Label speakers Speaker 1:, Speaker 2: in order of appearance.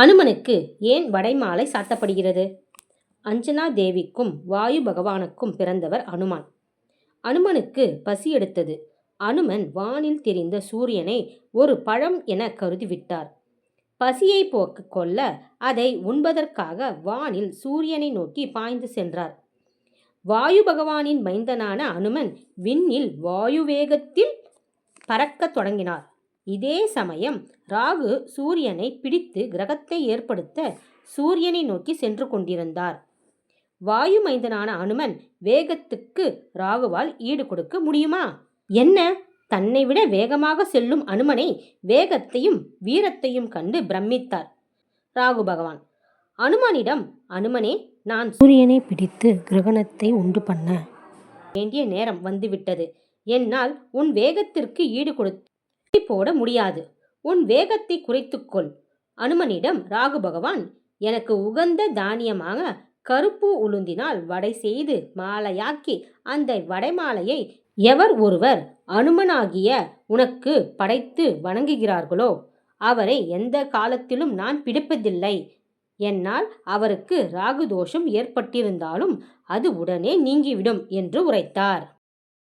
Speaker 1: அனுமனுக்கு ஏன் வடைமாலை சாத்தப்படுகிறது? அஞ்சனா தேவிக்கும் வாயு பகவானுக்கும் பிறந்தவர் அனுமான். அனுமனுக்கு பசி எடுத்தது. அனுமன் வானில் தெரிந்த சூரியனை ஒரு பழம் என கருதிவிட்டார். பசியை போக்கு கொள்ள அதை உண்பதற்காக வானில் சூரியனை நோக்கி பாய்ந்து சென்றார். வாயு பகவானின் மைந்தனான அனுமன் விண்ணில் வாயு வேகத்தில் பறக்கத் தொடங்கினார். இதே சமயம் ராகு சூரியனை பிடித்து கிரகத்தை ஏற்படுத்த சூரியனை நோக்கி சென்று கொண்டிருந்தார். வாயு மைந்தனான அனுமன் வேகத்துக்கு ராகுவால் ஈடு கொடுக்க முடியுமா? என்ன? தன்னை விட வேகமாக செல்லும் அனுமனை வேகத்தையும் வீரத்தையும் கண்டு பிரமித்தார் ராகு பகவான். அனுமனிடம் அனுமனே நான் சூரியனை பிடித்து கிரகணத்தை உண்டு பண்ண வேண்டிய நேரம் வந்துவிட்டது என்னால் உன் வேகத்திற்கு ஈடு கொடுத்து போட முடியாது. உன் வேகத்தை குறைத்துக்கொள் அனுமனிடம் ராகு பகவான் எனக்கு உகந்த தானியமாக கருப்பு உளுந்தினால் வடை செய்து மாலையாக்கி அந்த வடைமாலையை எவர் ஒருவர் அனுமனாகிய உனக்கு படைத்து வணங்குகிறார்களோ அவரை எந்த காலத்திலும் நான் பிடிப்பதில்லை. என்னால் அவருக்கு ராகு தோஷம் ஏற்பட்டிருந்தாலும் அது உடனே நீங்கிவிடும் என்று உரைத்தார்.